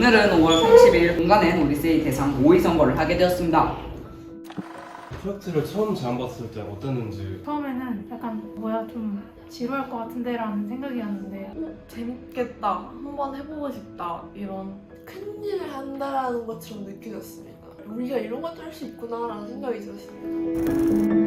오늘은 5월 30일 공간엔 우리세이 대상 모의 선거를 하게 되었습니다. 프로젝트를 처음 제안 봤을 때 어땠는지 처음에는 약간 뭐야 좀 지루할 것 같은데라는 생각이었는데 어, 재밌겠다. 한번 해보고 싶다. 이런 큰 일을 한다라는 것처럼 느껴졌습니다. 우리가 이런 것도 할 수 있구나라는 생각이 들었습니다.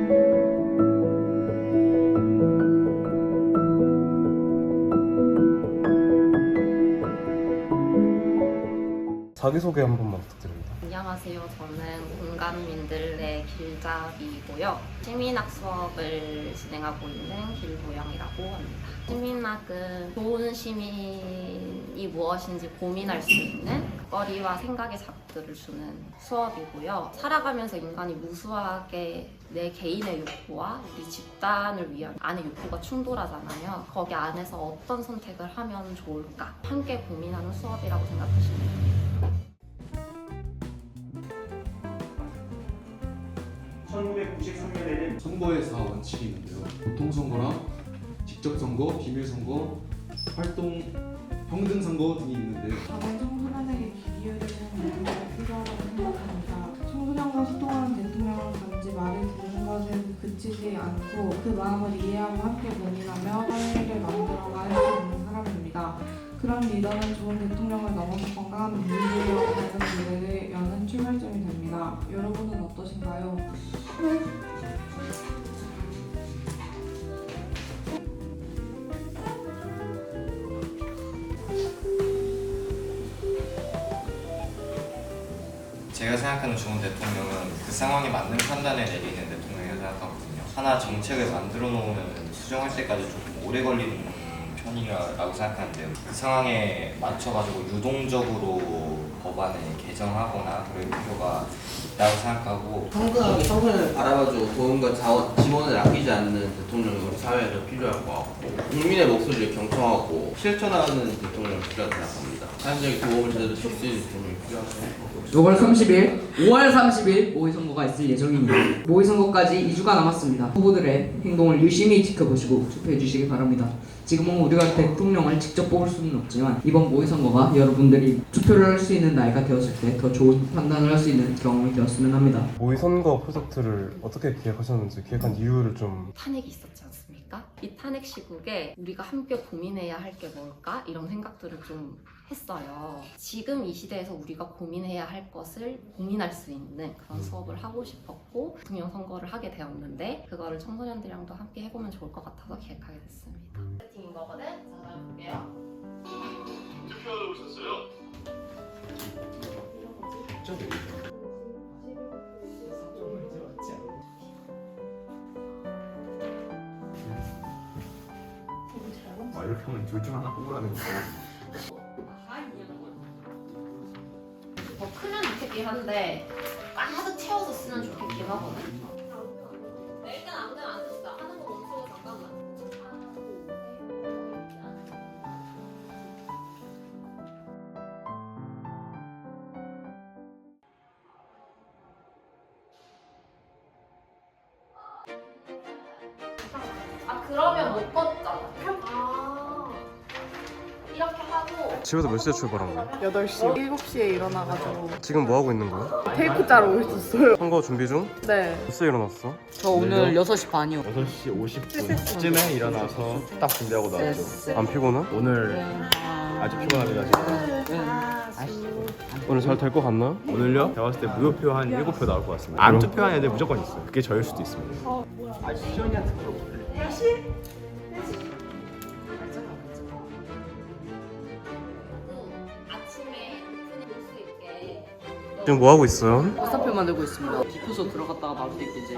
자기소개 한 번만 부탁드립니다. 안녕하세요. 저는 공감민들의 길잡이고요. 시민학 수업을 진행하고 있는 길도영이라고 합니다. 시민학은 좋은 시민이 무엇인지 고민할 수 있는 거리와 생각의 자극들을 주는 수업이고요. 살아가면서 인간이 무수하게 내 개인의 욕구와 우리 집단을 위한 안의 욕구가 충돌하잖아요. 거기 안에서 어떤 선택을 하면 좋을까 함께 고민하는 수업이라고 생각하시면 돼요. 1993년에는 선거의 사 원칙이 있는데요. 보통 선거랑 직접 선거, 비밀 선거, 활동, 평등 선거 등이 있는데요. 다른 청소년에게 귀 기울이는 연구가 필요하다고 생각합니다. 청소년과 소통하는 대통령은 단지 말을 듣는 것에 그치지 않고 그 마음을 이해하고 함께 고민하며 사회를 만들어갈 수 있는 사람입니다. 그런 리더는 좋은 대통령을 넘어서 건강한 민주주의와 밝은 미래를 여는 출발점이 됩니다. 여러분은 어떠신가요? 제가 생각하는 좋은 대통령은 그 상황에 맞는 판단을 내리는 대통령이라고 생각하거든요. 하나 정책을 만들어 놓으면 수정할 때까지 조금 오래 걸리는 편이라고 생각하는데요. 그 상황에 맞춰가지고 유동적으로 법안을 개정하거나 그럴 필요가 있다고 생각하고 평등하게 청소년을 바라봐주고 도움과 자원, 지원을 아끼지 않는 대통령이 우리 사회에 필요할 것 같고 국민의 목소리를 경청하고 실천하는 대통령이 필요하다고 생각합니다. 사회적인 도움을 제대로 줄 수 있는 대통령이 필요하다고 생각합니다. 6월 30일, 5월 30일 모의 선거가 있을 예정입니다. 모의 선거까지 2주가 남았습니다. 후보들의 행동을 유심히 지켜보시고 투표해 주시기 바랍니다. 지금은 우리가 대통령을 직접 뽑을 수는 없지만 이번 모의 선거가 여러분들이 투표를 할 수 있는 나이가 되었을 때 더 좋은 판단을 할 수 있는 경험이 되었으면 합니다. 모의 선거 프로젝트를 어떻게 기획하셨는지 기획한 이유를 좀 탄핵이 있었지 않습니까? 이 탄핵 시국에 우리가 함께 고민해야 할 게 뭘까? 이런 생각들을 좀 했어요. 지금 이 시대에서 우리가 고민해야 할 것을 고민할 수 있는 그런 수업을 하고 싶었고 대통령 선거를 하게 되었는데 그거를 청소년들이랑도 함께 해보면 좋을 것 같아서 기획하게 됐습니다. 거거든? 자, 그럼 볼게요. 투표하러 오셨어요? 아, 이렇게 하면 둘 중 하나 뽑으라는 거. 더 크면 좋겠긴 한데 가득 채워서 쓰면 좋겠긴 하거든. 그러면 못 걷잖아. 아 이렇게 하고 집에서 몇 시에 출발한 거예요? 8시, 7시에 일어나가지고 지금 뭐 하고 있는 거예요? 테이프 자르고 있었어요. 선거 준비 중? 네. 몇 시에 일어났어? 저 오늘 6시 반이요. 6시 50분쯤에 일어나서 딱 준비하고 나왔죠. 안 피곤해? 오늘 아주 피곤합니다. 지금. 오늘 잘 될 것 같나요? 오늘요? 제가 봤을 때 무효표 한 7표 나올 것 같습니다. 안 투표한 애들 무조건 있어요. 그게 저일 수도 있습니다. 아침에 오픈해 볼 수 있게 지금 뭐 하고 있어요? 화살표 만들고 있습니다. 디퓨저 들어갔다가 나올 때 이제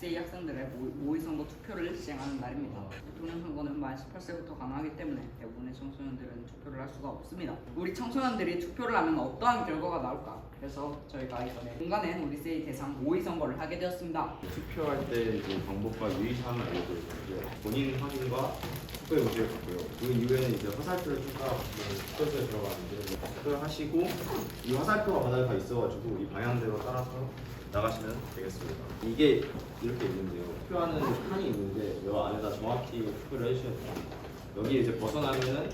오디세이 학생들의 모- 모의 선거 투표를 시행하는 날입니다. 대통령 선거는 만 18세부터 가능하기 때문에 대부분의 청소년들은 투표를 할 수가 없습니다. 우리 청소년들이 투표를 하면 어떠한 결과가 나올까? 그래서 저희가 이번에 공간엔 오디세이 대상 모의선거를 하게 되었습니다. 투표할 때 이제 방법과 유의사항을 알려드리고요. 본인 확인과 투표의 의지를 갖고요. 그 이후에는 이제 화살표를 추가하고 투표소에 들어가는데 투표를 하시고 이 화살표가 바닥에 다 있어가지고 이 방향대로 따라서 나가시면 되겠습니다. 이게 이렇게 있는데요. 투표하는 칸이 있는데 이 안에다 정확히 투표를 해주셔야 돼요. 여기 이제 벗어나면은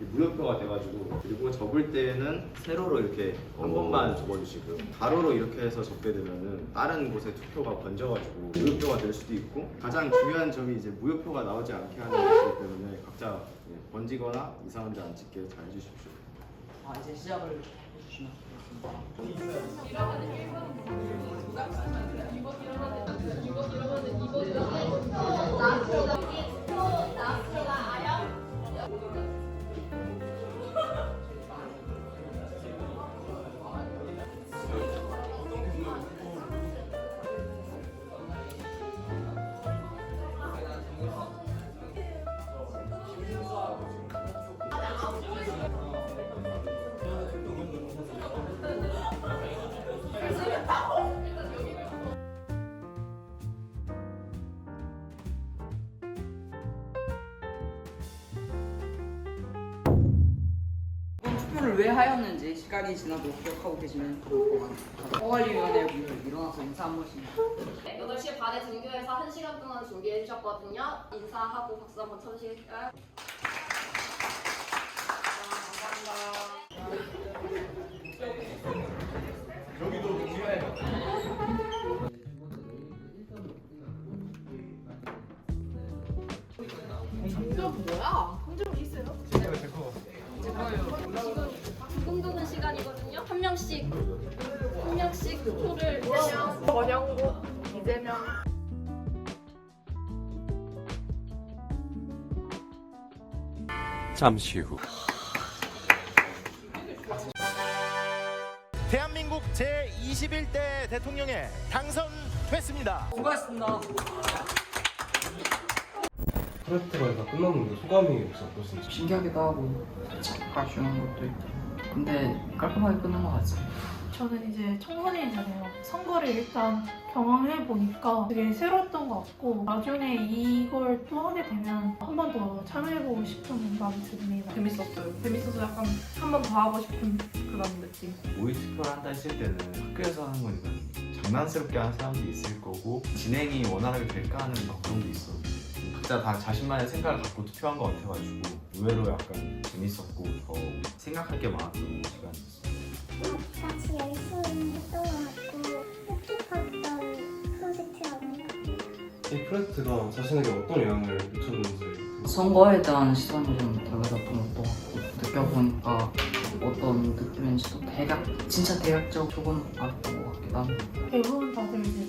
이 무효표가 돼가지고 그리고 접을 때는 세로로 이렇게 한 번만 접어주시고요. 가로로 이렇게 해서 접게 되면은 다른 곳에 투표가 번져가지고 무효표가 될 수도 있고 가장 중요한 점이 이제 무효표가 나오지 않게 하는 것이기 때문에 각자 예, 번지거나 이상한 데 안 찍게 잘 해주십시오. 아, 이제 시작을 해주시면 좋겠습니다. 이번 투표 를왜 하였는지 시간이 지나도 기억하고 계시면 좋을 것 같아요. 허관리위원회 분들 일어나서 인사 한 번씩. 네, 8시 반에 등교해서 1시간 동안 준비해 주셨거든요. 인사하고 박수 한번 쳐주실까요? 꿈꾸는 명씩 한 명씩 표를 원영국, 이재명. 잠시 후 대한민국 제21대 대통령에 당선됐습니다. 수고하셨습니다. 프로젝트가 다 끝났는데 소감이 혹시 어떠신지? 신기하기도 하고 살짝 아쉬운 것도 있고. 근데 깔끔하게 끝난 것 같습니다. 저는 이제 청소년이잖아요. 선거를 일단 경험해 보니까 되게 새로웠던 것 같고 나중에 이걸 또 하게 되면 한 번 더 참여해보고 싶은 마음이 듭니다. 재밌었어요. 재밌어서 약간 한 번 더 하고 싶은 그런 느낌. 모의 투표를 한다 했을 때는 학교에서 하는 거니까 장난스럽게 하는 사람도 있을 거고 진행이 원활하게 될까 하는 막 그런 게 있어. 각자 다 자신만의 생각을 갖고 투표한 것 같아가지고 의외로 약간 재밌었고 더 생각할 게 많았던 시간이었어요. 같이 열심히 했던 것 같고 뜻깊었던 프로젝트라고 이 프로젝트가 자신에게 어떤 영향을 미쳤는지 선거에 대한 시선이 좀 달라졌던 것도 같고 느껴보니까 어떤 느낌인지도 대략 진짜 대략적 조금 알았던 것 같기도 합니다. 대부분 다들 이제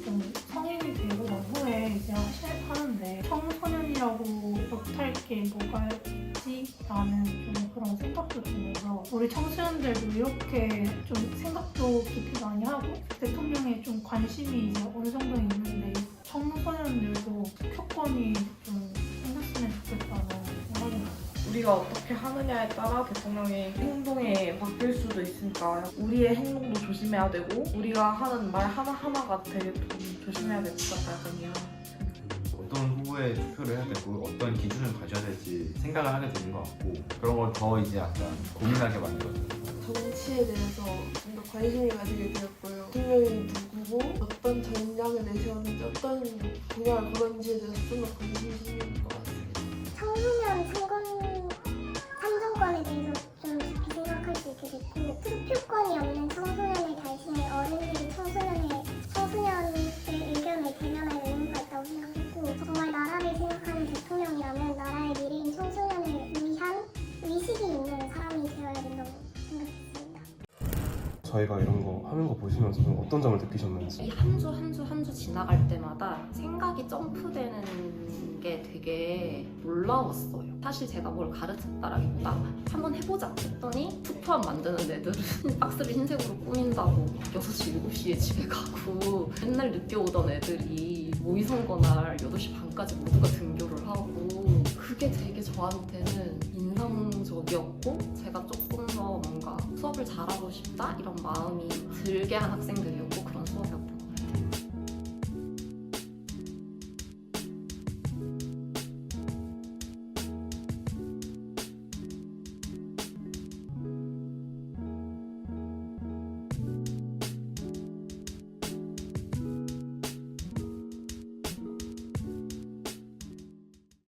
우리 청소년들도 이렇게 좀 생각도 깊이 많이 하고 대통령에 좀 관심이 이제 어느 정도 있는데 청소년들도 투표권이 좀 생겼으면 좋겠다는 생각이 들어요. 우리가 어떻게 하느냐에 따라 대통령의 행동이 바뀔 수도 있으니까 우리의 행동도 조심해야 되고 우리가 하는 말 하나하나가 되게 좀 조심해야 될것약 후보에 투표를 해야 되고 어떤 기준을 가져야 될지 생각을 하게 되는 것 같고 그런 걸 더 이제 약간 고민하게 만들어요. 정치에 대해서 좀 더 관심이 가지게 되었고요 대통령이 누구고 어떤 전략을 내세웠는지 어떤 공약을 걸었는지에 대해서 좀 더 관심이 생긴 것 같습니다 청소년 선거 참정권에 대해서 좀 깊이 생각할 수 있게 됐고 투표권이 없는 청소년 저희가 이런 거 하는 거 보시면서 좀 어떤 점을 느끼셨는지 이한주 한 주 한 주 지나갈 때마다 생각이 점프되는 게 되게 놀라웠어요. 사실 제가 뭘 가르쳤다라기보다 한번 해보자 했더니 투표함 만드는 애들은 박스를 흰색으로 꾸민다고 6시, 7시에 집에 가고 맨날 늦게 오던 애들이 모의선거 날 8시 반까지 모두가 등교를 하고 그게 되게 저한테는 인상적이었고 제가 조금 수업을 잘하고 싶다? 이런 마음이 들게 한 학생들이었고